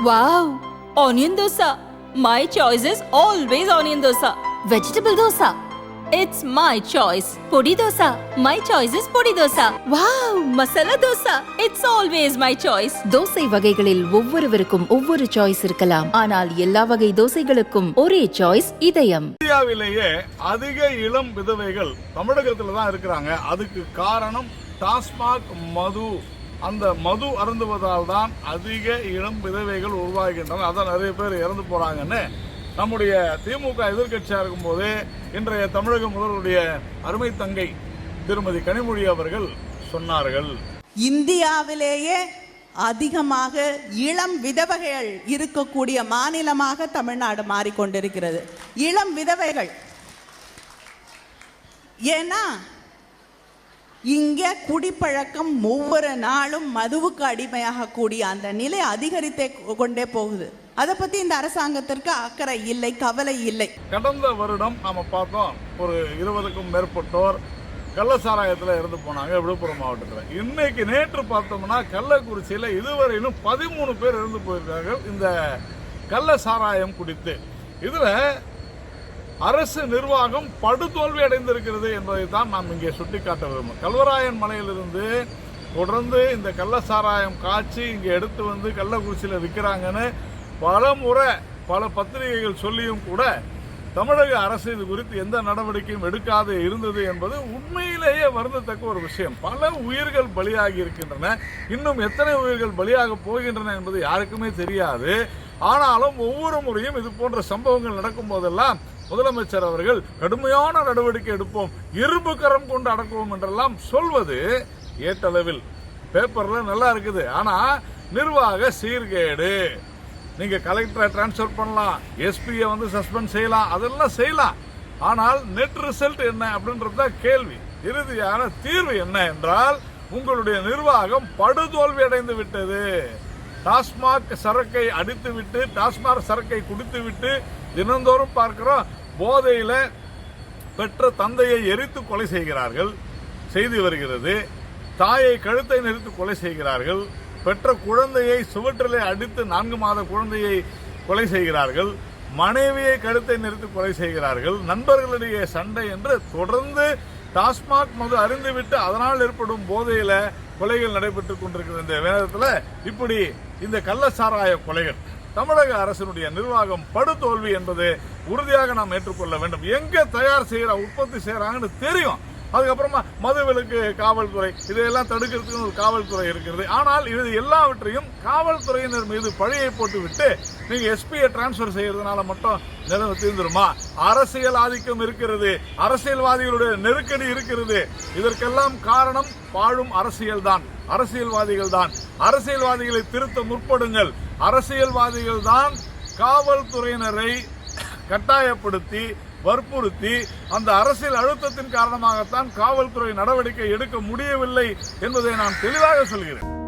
Wow! Onion dosa. My choice is always onion dosa. Vegetable dosa. It's my choice. Podi dosa. My choice is podi dosa. Wow! Masala dosa. It's always my choice. Dosa வகைகளில் ஒவ்வொருவருக்கும் ஒவ்வொரு choice இருக்கலாம் ஆனால் எல்லா வகை தோசைகளுக்கும் ஒரே choice இதயம் இந்தியாவிலேயே அதிக இளம் விதவைகள் தமிழகத்துல தான் இருக்கிறாங்க அதுக்கு காரணம் டாஸ்மாக் மது அந்த மது அருந்துவதால் தான் அதிக இளம் விதவைகள் உருவாகின்றன. அதான் நிறைய பேர் இறந்து போறாங்கன்னு நம்முடைய திமுக எதிர்க்கட்சியாக இருக்கும்போது இன்றைய தமிழக முதல்வருடைய அருமை தங்கை திருமதி கனிமொழி அவர்கள் சொன்னார்கள். இந்தியாவிலேயே அதிகமாக இளம் விதவைகள் இருக்கக்கூடிய மாநிலமாக தமிழ்நாடு மாறிக்கொண்டிருக்கிறது. இளம் விதவைகள். ஏன்னா இங்கே குடிப்பழக்கம் ஒவ்வொரு நாளும் மதுவுக்கு அடிமையாகக்கூடிய அந்த நிலை அதிகரித்தே கொண்டே போகுது. அதை பத்தி இந்த அரசாங்கத்திற்கு அக்கறை இல்லை கவலை இல்லை. கடந்த வருடம் நாம பார்த்தோம் ஒரு இருபதுக்கும் மேற்பட்டோர் கள்ளசாராயத்தில் இறந்து போனாங்க விழுப்புரம் மாவட்டத்தில். இன்னைக்கு நேற்று பார்த்தோம்னா கள்ளக்குறிச்சியில் இதுவரையிலும் பதிமூணு பேர் இறந்து போயிருக்கார்கள். இந்த கள்ள சாராயம் குடித்து. இதில் அரசு நிர்வாகம் படுதோல்வி அடைந்திருக்கிறது என்பதை தான் நாம் இங்கே சுட்டிக்காட்ட விரும்பும் கல்வராயன் மலையிலிருந்து தொடர்ந்து இந்த கள்ள சாராயம் காய்ச்சி இங்கே எடுத்து வந்து கள்ளக்குறிச்சியில் விற்கிறாங்கன்னு பல முறை பல பத்திரிகைகள் சொல்லியும் கூட தமிழக அரசு இது குறித்து எந்த நடவடிக்கையும் எடுக்காது இருந்தது என்பது உண்மையிலேயே வருந்தத்தக்க ஒரு விஷயம். பல உயிர்கள் பலியாகி இருக்கின்றன. இன்னும் எத்தனை உயிர்கள் பலியாக போகின்றன என்பது யாருக்குமே தெரியாது. ஆனாலும் ஒவ்வொரு முறையும் இது போன்ற சம்பவங்கள் நடக்கும் போதெல்லாம் முதலமைச்சர் அவர்கள் கடுமையான நடவடிக்கை எடுப்போம் இரும்பு கரம் கொண்டு அடக்குவோம் என்றெல்லாம் சொல்வது ஏட்டளவில் பேப்பர்ல நல்லா இருக்குது. ஆனா நிர்வாக சீர்கேடு. நீங்க கலெக்டரை டிரான்ஸ்ஃபர் பண்ணலாம் எஸ்பியை வந்து சஸ்பெண்ட் செய்யலாம் அதெல்லாம் செய்யலாம். ஆனால் நெட் ரிசல்ட் என்ன அப்படின்றது தான் கேள்வி. இறுதியான தீர்வு என்ன என்றால் உங்களுடைய நிர்வாகம் படுதோல்வி அடைந்து விட்டது. டாஸ்மாக் சரக்கை அடித்துவிட்டு டாஸ்மாக் சரக்கை குடித்துவிட்டு தினந்தோறும் பார்க்கிறோம் போதையில் பெற்ற தந்தையை எரித்து கொலை செய்கிறார்கள் செய்து வருகிறது. தாயை கழுத்தை நெரித்து கொலை செய்கிறார்கள். பெற்ற குழந்தையை சுவற்றிலே அடித்து நான்கு மாத குழந்தையை கொலை செய்கிறார்கள். மனைவியை கழுத்தை நிறுத்தி கொலை செய்கிறார்கள். நண்பர்களிடையே சண்டை என்று தொடர்ந்து டாஸ்மாக் மது அறிந்துவிட்டு அதனால் ஏற்படும் போதையில கொலைகள் நடைபெற்றுக் கொண்டிருக்கிற இந்த நேரத்தில் இப்படி இந்த கள்ளச்சாராய கொலைகள் தமிழக அரசினுடைய நிர்வாகம் படுதோல்வி என்பது உறுதியாக நாம் ஏற்றுக்கொள்ள வேண்டும். எங்கே தயார் செய்கிற உற்பத்தி செய்யறாங்கன்னு தெரியும். அதுக்கப்புறமா மதுவிலக்கு காவல்துறை. இதையெல்லாம் தடுக்கிறதுக்கு ஒரு காவல்துறை இருக்கிறது. ஆனால் இது எல்லாவற்றையும் காவல்துறையினர் மீது பழியை போட்டுவிட்டு நீங்க எஸ்பியை டிரான்ஸ்பர் செய்யறதுனால மட்டும் நிலவு தீர்ந்துருமா? அரசியல் ஆதிக்கம் இருக்கிறது. அரசியல்வாதிகளுடைய நெருக்கடி இருக்கிறது. இதற்கெல்லாம் காரணம் பாழும் அரசியல் தான் அரசியல்வாதிகள் தான் அரசியல்வாதிகளை திருத்த முற்படுங்கள். அரசியல்வாதிகள் தான் காவல்துறையினரை கட்டாயப்படுத்தி வற்புறுத்தி அந்த அரசியல் அழுத்தத்தின் காரணமாகத்தான் காவல்துறை நடவடிக்கை எடுக்க முடியவில்லை என்பதை நான் தெளிவாக சொல்கிறேன்.